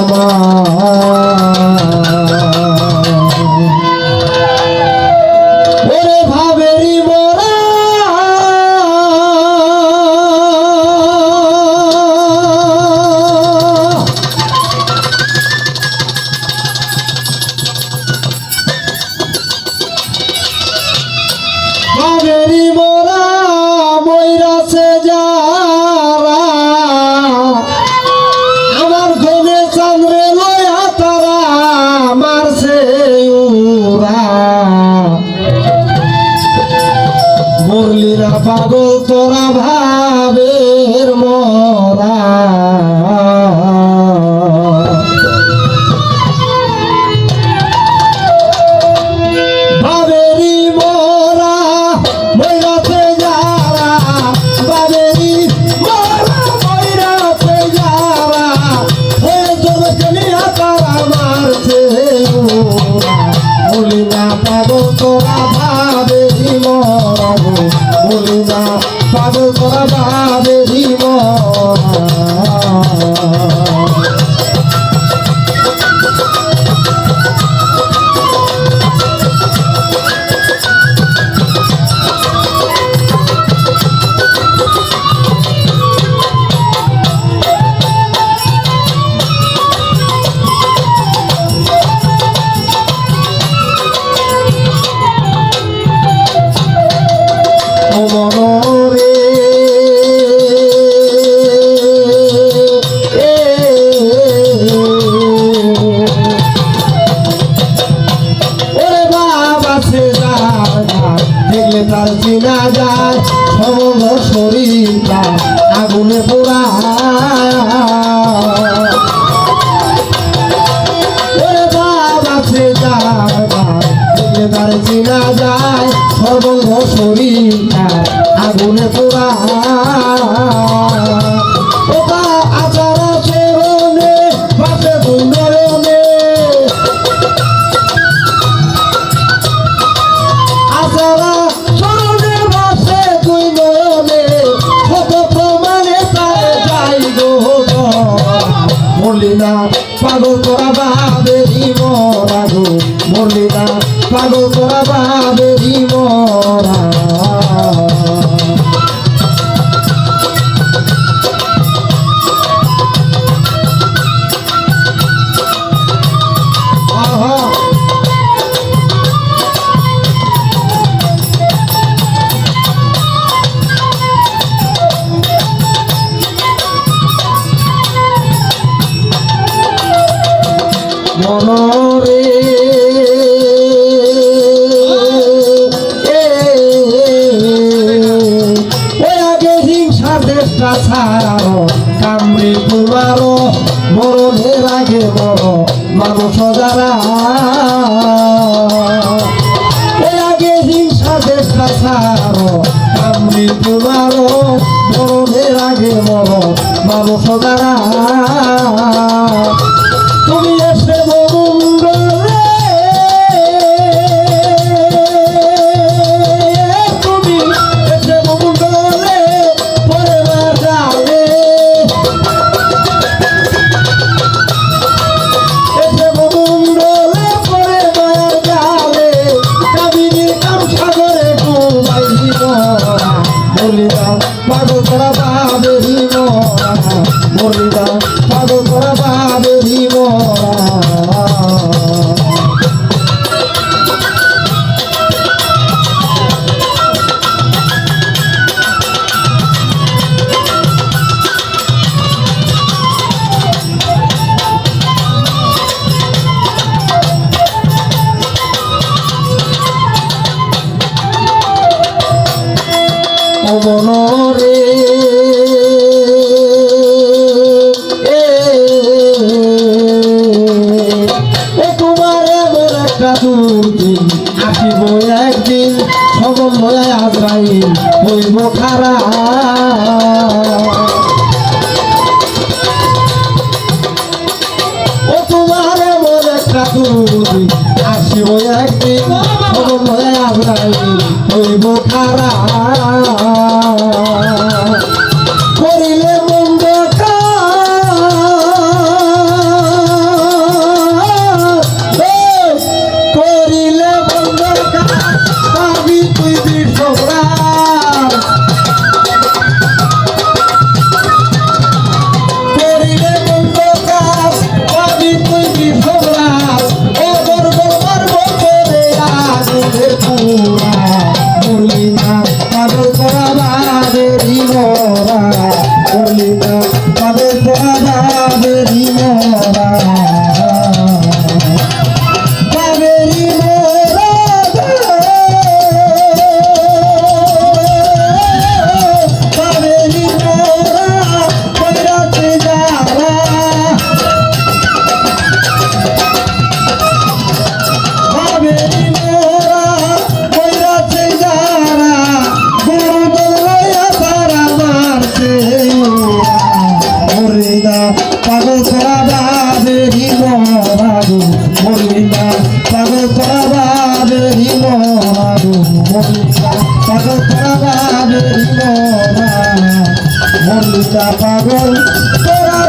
আমার পাগল তোরা ভাবের মরা। বলি না পাবো তোরা ভাবে মরব বলি না পাবো তোরা ভাবে মোরা আগুনে পোড়া। ওটা আচার আচরণে বাসে দুর্নয়নে আচারা চরণে বাসে দুই নয়নে কত প্রমাণে তারে যাই গো মরলি না, পাগল করা বাবেরি মরা গো মরলি না পাগল করা বাবেরি মরা। মনরে ছাড়াও কামড়ি তোমারও মরণের আগে বড় মানুষ যারা। আগে হিংসা দেশটা ছাড়াও কামড়ি তোমারও মরণের আগে বড় মানুষ যারা। তুমি এসে আসিব একদিন সমন্বয় আজরাইল হইব খারা মরিনা পাগল করা বাবে মরাদু মরিনা পাগল করা বাবে মরাদু মরিনা পাগল করা বাবে মরা মরিনা পাগল করা